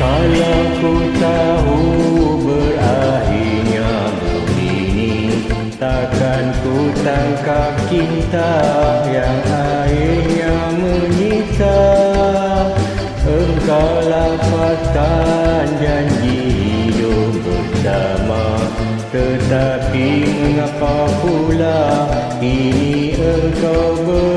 I love. Ku tangkap cinta yang akhirnya menyisa Engkau lapaskan janji hidup bersama. Tetapi mengapa pula ini engkau berubah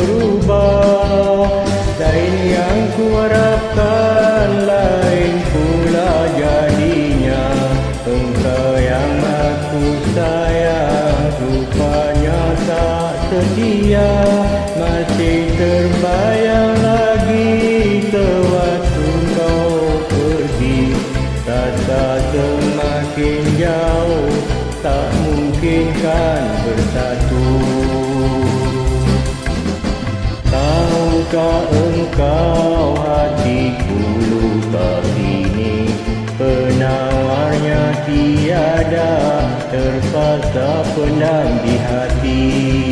setia Masih terbayang lagi sewaktu kau pergi. Rasa semakin jauh tak mungkin kan bersatu. Tahukah engkau hatiku luka ini Penawarnya tiada Terpaksa pendam di hati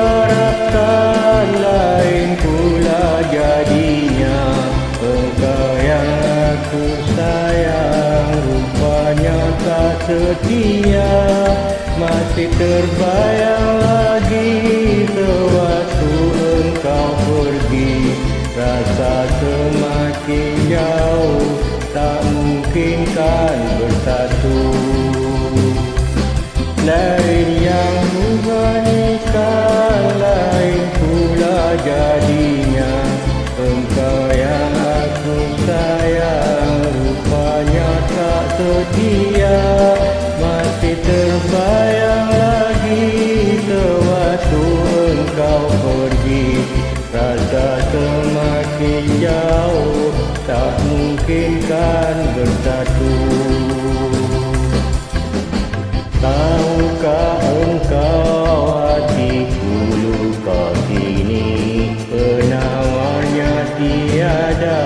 Lain harapkan lain pula jadinya. Engkau yang aku sayang Rupanya tak setia. Masih terbayang lagi Sewaktu engkau pergi. Rasa semakin jauh Tak mungkin kan bersatu. Lain tak setia Masih terbayang lagi sewaktu engkau pergi. Rasa semakin jauh tak mungkin kan bersatu. Tahukah engkau hatiku luka kini? Penawarnya tiada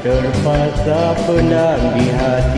Terpaksa pendam di hati